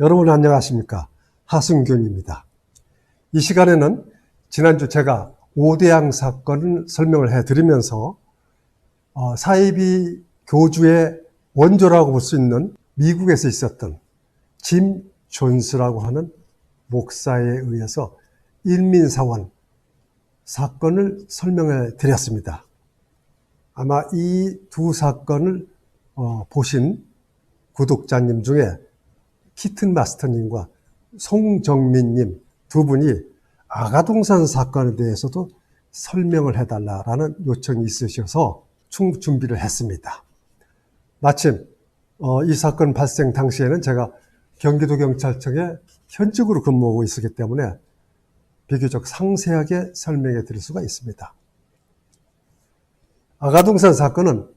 여러분 안녕하십니까? 하승균입니다. 이 시간에는 지난주 제가 오대양 사건을 설명을 해드리면서 어, 사이비 교주의 원조라고 볼 수 있는 미국에서 있었던 짐 존스라고 하는 목사에 의해서 일민사원 사건을 설명해 드렸습니다. 아마 이 두 사건을 어, 보신 구독자님 중에 키튼 마스터님과 송정민님 두 분이 아가동산 사건에 대해서도 설명을 해달라라는 요청이 있으셔서 충 준비를 했습니다. 마침 어, 이 사건 발생 당시에는 제가 경기도 경찰청에 현직으로 근무하고 있었기 때문에 비교적 상세하게 설명해 드릴 수가 있습니다. 아가동산 사건은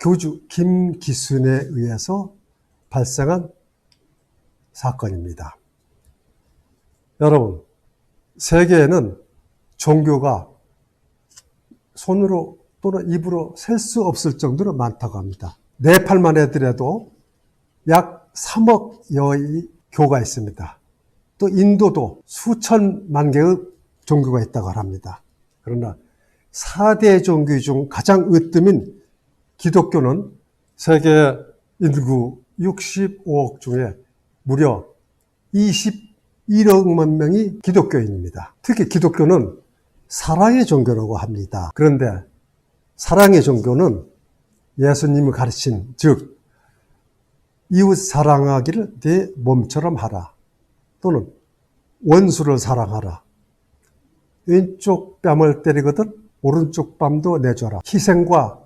교주 김기순에 의해서 발생한 사건입니다. 여러분, 세계에는 종교가 손으로 또는 입으로 셀 수 없을 정도로 많다고 합니다. 네팔만 해더라도 약 3억여의 교가 있습니다. 또 인도도 수천만 개의 종교가 있다고 합니다. 그러나 4대 종교 중 가장 으뜸인 기독교는 세계 인구 65억 중에 무려 21억만 명이 기독교인입니다. 특히 기독교는 사랑의 종교라고 합니다. 그런데 사랑의 종교는 예수님이 가르친 즉 이웃 사랑하기를 내 몸처럼 하라 또는 원수를 사랑하라 왼쪽 뺨을 때리거든 오른쪽 뺨도 내줘라 희생과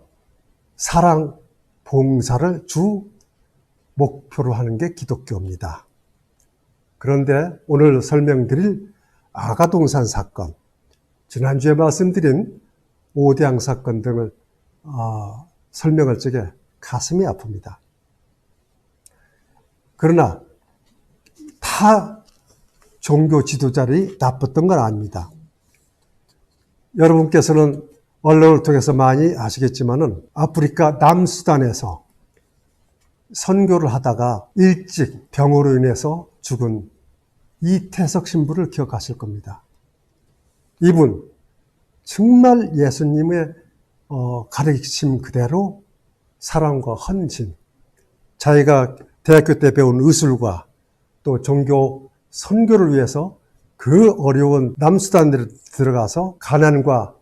사랑, 봉사를 주 목표로 하는 게 기독교입니다. 그런데 오늘 설명드릴 아가동산 사건, 지난주에 말씀드린 오대양 사건 등을 어, 설명할 적에 가슴이 아픕니다. 그러나 다 종교 지도자들이 나빴던 건 아닙니다. 여러분께서는 언론을 통해서 많이 아시겠지만은 아프리카 남수단에서 선교를 하다가 일찍 병으로 인해서 죽은 이태석 신부를 기억하실 겁니다. 이분 정말 예수님의 어, 가르침 그대로 사랑과 헌신, 자기가 대학교 때 배운 의술과 또 종교 선교를 위해서 그 어려운 남수단에 들어가서 가난과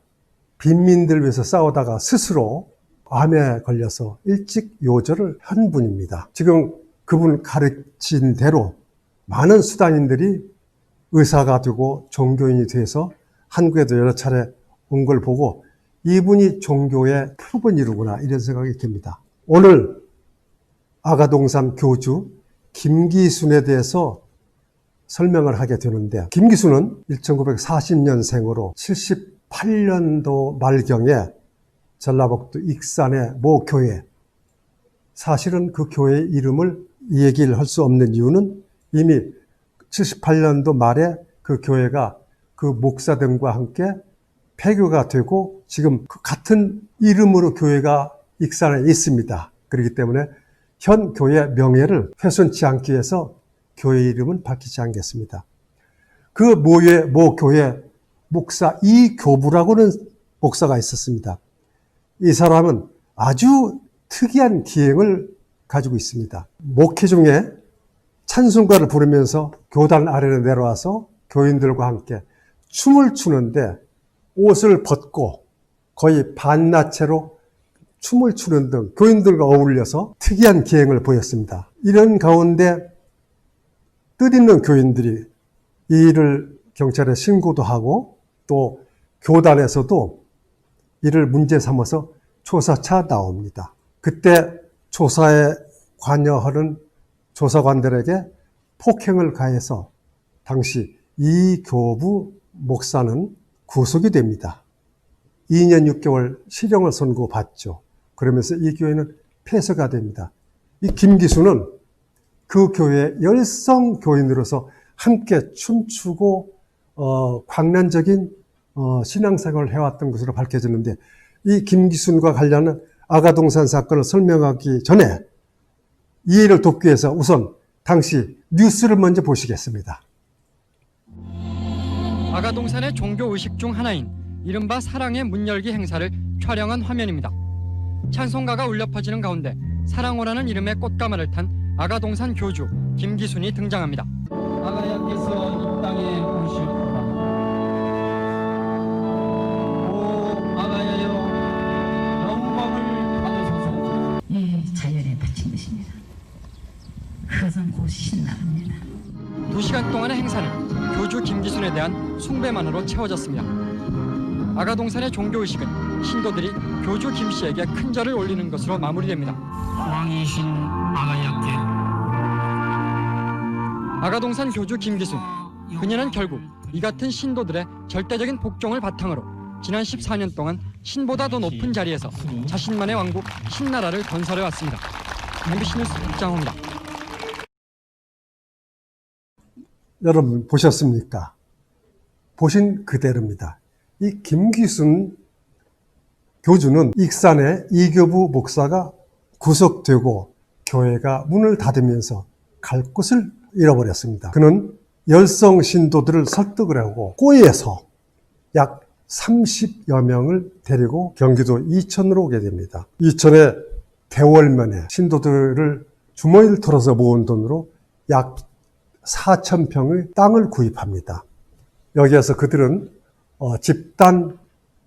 빈민들 위해서 싸우다가 스스로 암에 걸려서 일찍 요절을 한 분입니다. 지금 그분 가르친 대로 많은 수단인들이 의사가 되고 종교인이 돼서 한국에도 여러 차례 온 걸 보고 이분이 종교의 표본이로구나 이런 생각이 듭니다. 오늘 아가동산 교주 김기순에 대해서 설명을 하게 되는데 김기순은 1940년생으로 78년도 말경에 전라북도 익산의 모 교회 사실은 그 교회 이름을 얘기를 할 수 없는 이유는 이미 78년도 말에 그 교회가 그 목사들과 함께 폐교가 되고 지금 그 같은 이름으로 교회가 익산에 있습니다. 그렇기 때문에 현 교회 명예를 훼손치 않기 위해서 교회 이름은 밝히지 않겠습니다. 그 모의 모 교회 목사 이교부라고는 목사가 있었습니다. 이 사람은 아주 특이한 기행을 가지고 있습니다. 목회 중에 찬송가를 부르면서 교단 아래로 내려와서 교인들과 함께 춤을 추는데 옷을 벗고 거의 반나체로 춤을 추는 등 교인들과 어울려서 특이한 기행을 보였습니다. 이런 가운데 뜻있는 교인들이 이 일을 경찰에 신고도 하고 또 교단에서도 이를 문제 삼아서 조사차 나옵니다. 그때 조사에 관여하는 조사관들에게 폭행을 가해서 당시 이 교부 목사는 구속이 됩니다. 2년 6개월 실형을 선고받죠. 그러면서 이 교회는 폐쇄가 됩니다. 이 김기수는 그 교회의 열성 교인으로서 함께 춤추고 어, 광란적인 어, 신앙생활을 해왔던 것으로 밝혀졌는데 이 김기순과 관련한 아가동산 사건을 설명하기 전에 이해를 돕기 위해서 우선 당시 뉴스를 먼저 보시겠습니다. 아가동산의 종교 의식 중 하나인 이른바 사랑의 문 열기 행사를 촬영한 화면입니다. 찬송가가 울려 퍼지는 가운데 사랑호라는 이름의 꽃가마를 탄 아가동산 교주 김기순이 등장합니다. 아가야께서 그것은 곧 신나갑니다. 두 시간 동안의 행사는 교주 김기순에 대한 숭배만으로 채워졌습니다. 아가동산의 종교 의식은 신도들이 교주 김 씨에게 큰 절을 올리는 것으로 마무리됩니다. 왕이신 아가야께 아가동산 교주 김기순 그녀는 결국 이 같은 신도들의 절대적인 복종을 바탕으로 지난 14년 동안 신보다 더 높은 자리에서 자신만의 왕국 신나라를 건설해 왔습니다. MBC 뉴스 박장호입니다. 여러분 보셨습니까? 보신 그대로입니다. 이 김기순 교주는 익산의 이교부 목사가 구속되고 교회가 문을 닫으면서 갈 곳을 잃어버렸습니다. 그는 열성 신도들을 설득을 하고 꼬이에서 약 30여 명을 데리고 경기도 이천으로 오게 됩니다. 이천의 대월면에 신도들을 주머니를 털어서 모은 돈으로 약 4천 평의 땅을 구입합니다. 여기에서 그들은 어, 집단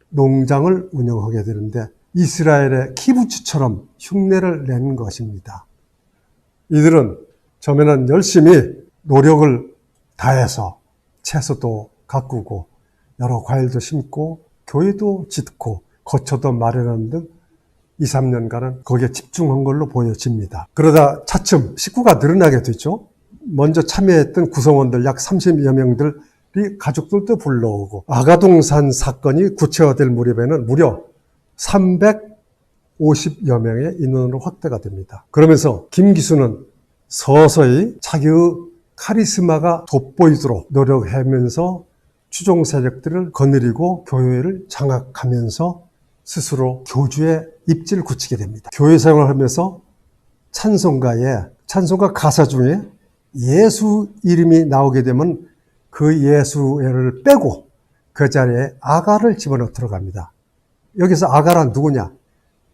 농장을 운영하게 되는데 이스라엘의 키부츠처럼 흉내를 낸 것입니다. 이들은 처음에는 열심히 노력을 다해서 채소도 가꾸고 여러 과일도 심고 교회도 짓고 거처도 마련하는 등 2, 3년간은 거기에 집중한 걸로 보여집니다. 그러다 차츰 식구가 늘어나게 되죠. 먼저 참여했던 구성원들 약 30여 명들이 가족들도 불러오고 아가동산 사건이 구체화될 무렵에는 무려 350여 명의 인원으로 확대가 됩니다. 그러면서 김기수는 서서히 자기의 카리스마가 돋보이도록 노력하면서 추종 세력들을 거느리고 교회를 장악하면서 스스로 교주의 입지를 굳히게 됩니다. 교회 생활을 하면서 찬송가에 찬송가 가사 중에 예수 이름이 나오게 되면 그 예수를 빼고 그 자리에 아가를 집어넣어 들어갑니다. 여기서 아가란 누구냐?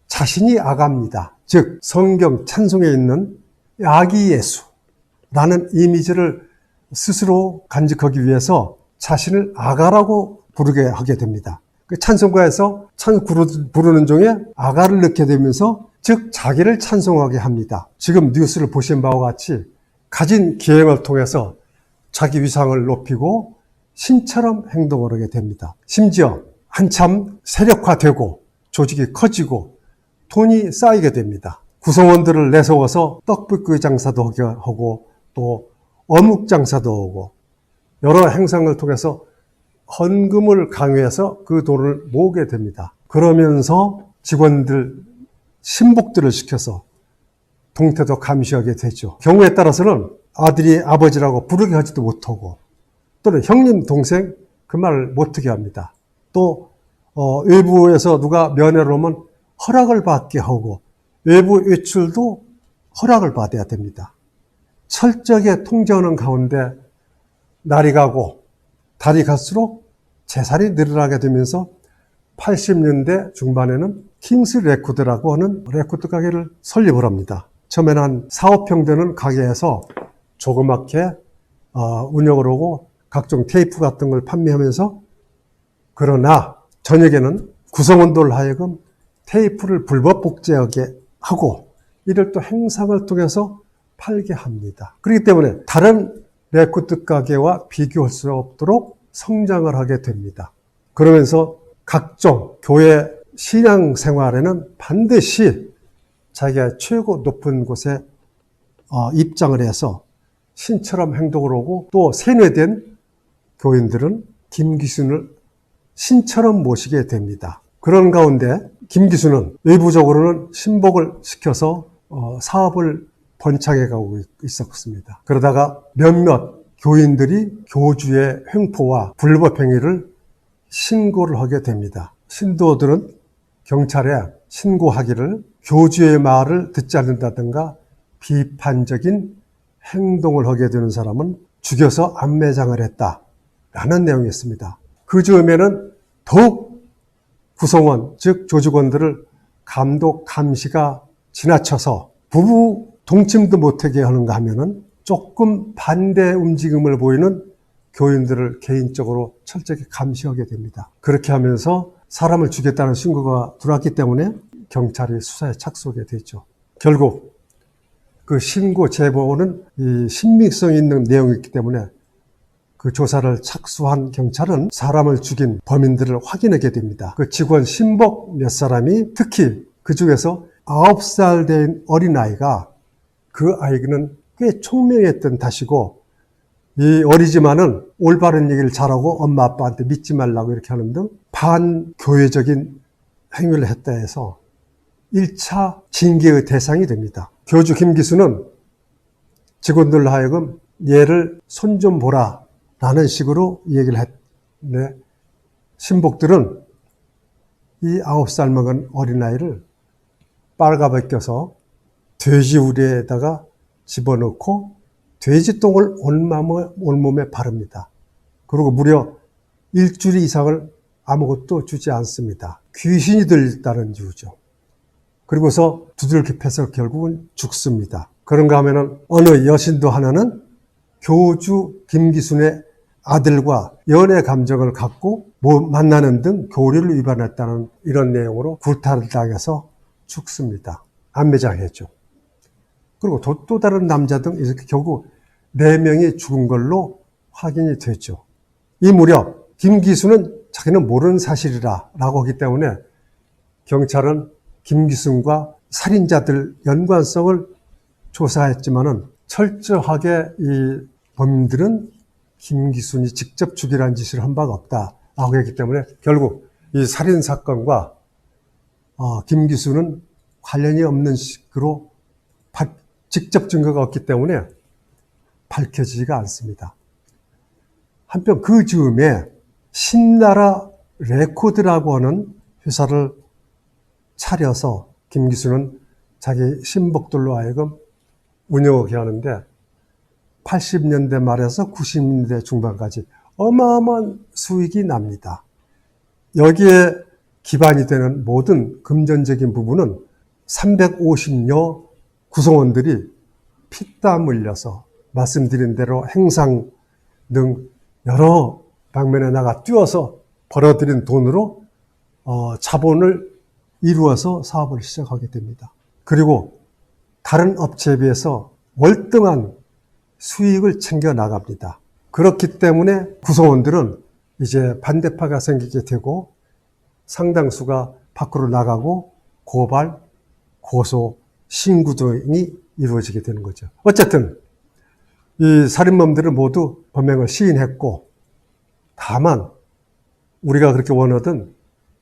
자신이 아가입니다. 즉 성경 찬송에 있는 아기 예수라는 이미지를 스스로 간직하기 위해서 자신을 아가라고 부르게 하게 됩니다. 그 찬송가에서 찬 부르는 중에 아가를 넣게 되면서 즉 자기를 찬송하게 합니다. 지금 뉴스를 보신 바와 같이 가진 기행을 통해서 자기 위상을 높이고 신처럼 행동을 하게 됩니다. 심지어 한참 세력화되고 조직이 커지고 돈이 쌓이게 됩니다. 구성원들을 내세워서 떡볶이 장사도 하고 또 어묵 장사도 하고 여러 행상을 통해서 헌금을 강요해서 그 돈을 모으게 됩니다. 그러면서 직원들 신복들을 시켜서 동태도 감시하게 되죠. 경우에 따라서는 아들이 아버지라고 부르게 하지도 못하고 또는 형님 동생 그 말을 못하게 합니다. 또 어, 외부에서 누가 면회를 오면 허락을 받게 하고 외부 외출도 허락을 받아야 됩니다. 철저하게 통제하는 가운데 날이 가고 달이 갈수록 재살이 늘어나게 되면서 80년대 중반에는 킹스 레코드라고 하는 레코드 가게를 설립을 합니다. 처음에는 한 4, 5평 되는 가게에서 조그맣게 어, 운영을 하고 각종 테이프 같은 걸 판매하면서 그러나 저녁에는 구성원들 하여금 테이프를 불법 복제하게 하고 이를 또 행상을 통해서 팔게 합니다. 그렇기 때문에 다른 레코드 가게와 비교할 수 없도록 성장을 하게 됩니다. 그러면서 각종 교회 신앙 생활에는 반드시 자기가 최고 높은 곳에 어, 입장을 해서 신처럼 행동을 하고 또 세뇌된 교인들은 김기순을 신처럼 모시게 됩니다. 그런 가운데 김기순은 외부적으로는 신복을 시켜서 어, 사업을 번창해 가고 있었습니다. 그러다가 몇몇 교인들이 교주의 횡포와 불법 행위를 신고를 하게 됩니다. 신도들은 경찰에 신고하기를 교주의 말을 듣지 않는다든가 비판적인 행동을 하게 되는 사람은 죽여서 안매장을 했다 라는 내용이었습니다. 그 즈음에는 더욱 구성원, 즉 조직원들을 감독, 감시가 지나쳐서 부부 동침도 못하게 하는가 하면은 조금 반대 움직임을 보이는 교인들을 개인적으로 철저히 감시하게 됩니다. 그렇게 하면서 사람을 죽였다는 신고가 들어왔기 때문에 경찰이 수사에 착수하게 되죠. 결국 그 신고 제보는 이 신빙성 있는 내용이기 때문에 그 조사를 착수한 경찰은 사람을 죽인 범인들을 확인하게 됩니다. 그 직원 신복 몇 사람이 특히 그 중에서 9살 된 어린아이가 그 아이는 꽤 총명했던 탓이고 이 어리지만은 올바른 얘기를 잘하고 엄마 아빠한테 믿지 말라고 이렇게 하는 등 반교회적인 행위를 했다 해서 1차 징계의 대상이 됩니다. 교주 김기수는 직원들로 하여금 얘를 손 좀 보라 라는 식으로 얘기를 했는데 신복들은 이 아홉 살 먹은 어린아이를 빨가벗겨서 돼지 우리에다가 집어넣고 돼지 똥을 온몸에, 온몸에 바릅니다. 그리고 무려 일주일 이상을 아무것도 주지 않습니다. 귀신이 들다는 이유죠. 그리고서 두들겨 패서 결국은 죽습니다. 그런가 하면은 어느 여신도 하나는 교주 김기순의 아들과 연애 감정을 갖고 뭐 만나는 등 교리를 위반했다는 이런 내용으로 구타를 당해서 죽습니다. 안매장했죠. 그리고 또, 또 다른 남자 등 이렇게 결국 네 명이 죽은 걸로 확인이 됐죠. 이 무렵 김기수는 자기는 모르는 사실이라 라고 하기 때문에 경찰은 김기순과 살인자들 연관성을 조사했지만은 철저하게 이 범인들은 김기순이 직접 죽이라는 짓을 한 바가 없다라고 했기 때문에 결국 이 살인 사건과 어, 김기순은 관련이 없는 식으로 바- 직접 증거가 없기 때문에 밝혀지지가 않습니다. 한편 그 즈음에 신나라 레코드라고 하는 회사를 차려서 김기수는 자기 신복들로 하여금 운영하게 하는데 80년대 말에서 90년대 중반까지 어마어마한 수익이 납니다. 여기에 기반이 되는 모든 금전적인 부분은 350여 구성원들이 피땀 흘려서 말씀드린 대로 행상 등 여러 방면에 나가 뛰어서 벌어들인 돈으로 어, 자본을 이루어서 사업을 시작하게 됩니다. 그리고 다른 업체에 비해서 월등한 수익을 챙겨 나갑니다. 그렇기 때문에 구성원들은 이제 반대파가 생기게 되고 상당수가 밖으로 나가고 고발, 고소, 신고 등이 이루어지게 되는 거죠. 어쨌든 이 살인범들은 모두 범행을 시인했고 다만 우리가 그렇게 원하던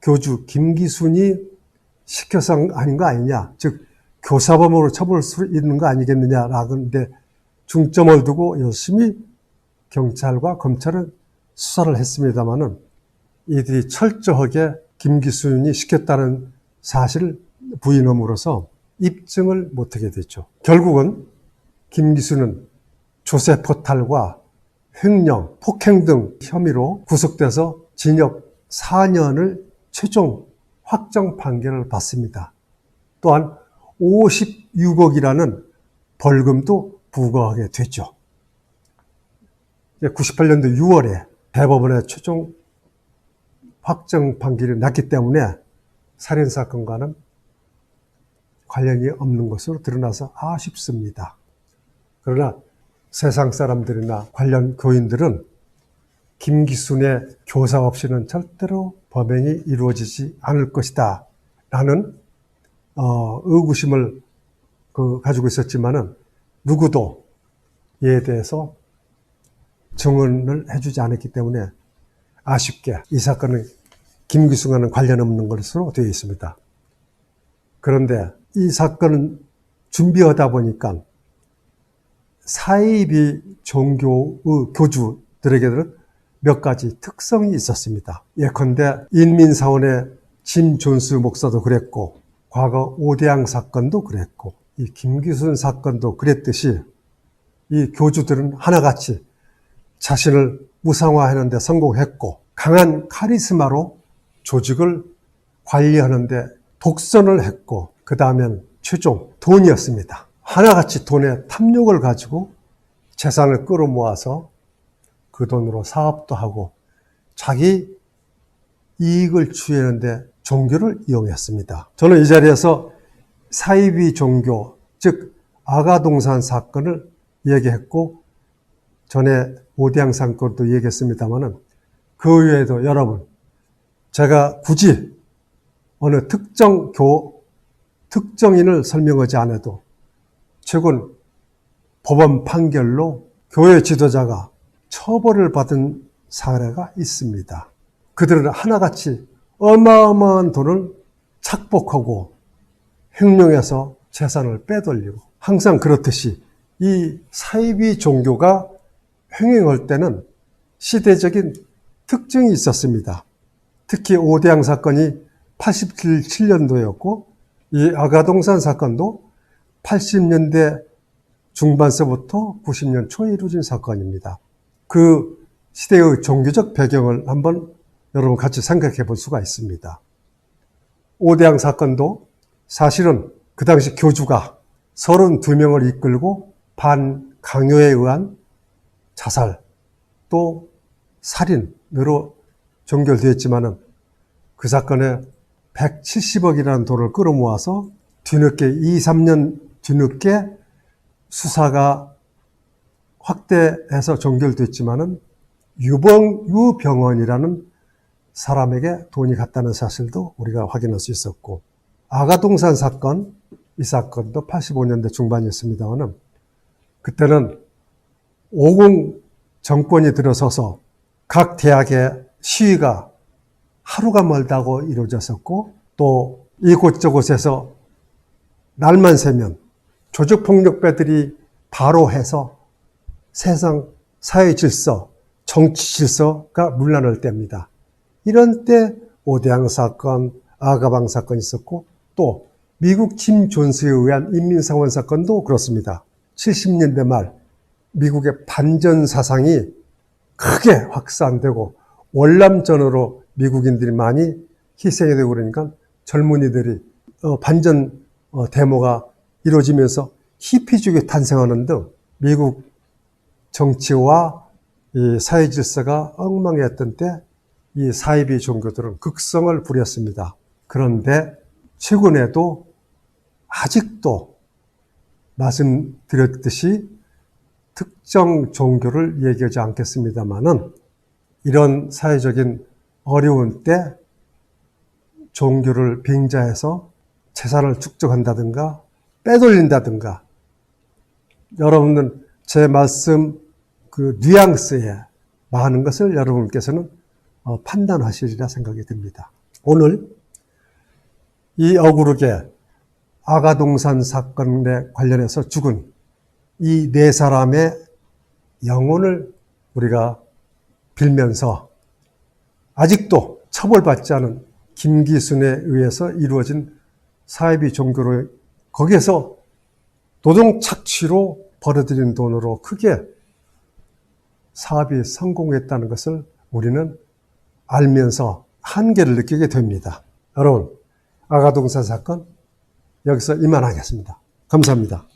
교주 김기순이 시켜서 아닌 거 아니냐, 즉 교사범으로 처벌할 수 있는 거 아니겠느냐라는데 중점을 두고 열심히 경찰과 검찰은 수사를 했습니다마는 이들이 철저하게 김기순이 시켰다는 사실을 부인함으로써 입증을 못하게 됐죠. 결국은 김기순은 조세 포탈과 횡령, 폭행 등 혐의로 구속돼서 징역 4년을 최종 확정 판결을 받습니다. 또한 56억이라는 벌금도 부과하게 됐죠. 98년도 6월에 대법원의 최종 확정 판결이 났기 때문에 살인사건과는 관련이 없는 것으로 드러나서 아쉽습니다. 그러나 세상 사람들이나 관련 교인들은 김기순의 교사 없이는 절대로 범행이 이루어지지 않을 것이다. 라는, 어, 의구심을 그 가지고 있었지만은 누구도 이에 대해서 증언을 해주지 않았기 때문에 아쉽게 이 사건은 김기순과는 관련 없는 것으로 되어 있습니다. 그런데 이 사건은 준비하다 보니까 사이비 종교의 교주들에게는 몇 가지 특성이 있었습니다. 예컨대 인민사원의 짐 존스 목사도 그랬고 과거 오대양 사건도 그랬고 이 김기순 사건도 그랬듯이 이 교주들은 하나같이 자신을 무상화하는 데 성공했고 강한 카리스마로 조직을 관리하는 데 독선을 했고 그 다음엔 최종 돈이었습니다. 하나같이 돈의 탐욕을 가지고 재산을 끌어모아서 그 돈으로 사업도 하고 자기 이익을 취하는데 종교를 이용했습니다. 저는 이 자리에서 사이비 종교, 즉 아가동산 사건을 얘기했고 전에 오대양 사건도 얘기했습니다만은 그 외에도 여러분 제가 굳이 어느 특정 교 특정인을 설명하지 않아도 최근 법원 판결로 교회 지도자가 처벌을 받은 사례가 있습니다. 그들은 하나같이 어마어마한 돈을 착복하고 횡령해서 재산을 빼돌리고 항상 그렇듯이 이 사이비 종교가 횡행할 때는 시대적인 특징이 있었습니다. 특히 오대양 사건이 87년도였고 이 아가동산 사건도 80년대 중반서부터 90년 초에 이루어진 사건입니다. 그 시대의 종교적 배경을 한번 여러분 같이 생각해 볼 수가 있습니다. 오대양 사건도 사실은 그 당시 교주가 32명을 이끌고 반강요에 의한 자살 또 살인으로 종결되었지만은 그 사건에 170억이라는 돈을 끌어모아서 뒤늦게 2, 3년 뒤늦게 수사가 확대해서 종결됐지만은 유병, 유병원이라는 사람에게 돈이 갔다는 사실도 우리가 확인할 수 있었고 아가동산 사건 이 사건도 85년대 중반이었습니다만은 그때는 오공 정권이 들어서서 각 대학의 시위가 하루가 멀다고 이루어졌었고 또 이곳저곳에서 날만 새면 조직폭력배들이 바로 해서 세상 사회 질서, 정치 질서가 문란할 때입니다. 이런 때 오대양 사건, 아가방 사건이 있었고 또 미국 짐 존스에 의한 인민상원 사건도 그렇습니다. 70년대 말 미국의 반전 사상이 크게 확산되고 월남전으로 미국인들이 많이 희생이 되고 그러니까 젊은이들이 어, 반전 어, 데모가 이루어지면서 히피족이 탄생하는 등 미국 정치와 이 사회 질서가 엉망했던 때 이 사이비 종교들은 극성을 부렸습니다. 그런데 최근에도 아직도 말씀드렸듯이 특정 종교를 얘기하지 않겠습니다만은 이런 사회적인 어려운 때 종교를 빙자해서 재산을 축적한다든가 빼돌린다든가 여러분은 제 말씀 그 뉘앙스에 많은 것을 여러분께서는 어, 판단하시리라 생각이 듭니다. 오늘 이 어구르게 아가동산 사건에 관련해서 죽은 이 네 사람의 영혼을 우리가 빌면서 아직도 처벌받지 않은 김기순에 의해서 이루어진 사이비 종교로 거기에서 노동 착취로 벌어들인 돈으로 크게 사업이 성공했다는 것을 우리는 알면서 한계를 느끼게 됩니다. 여러분, 아가동산 사건 여기서 이만하겠습니다. 감사합니다.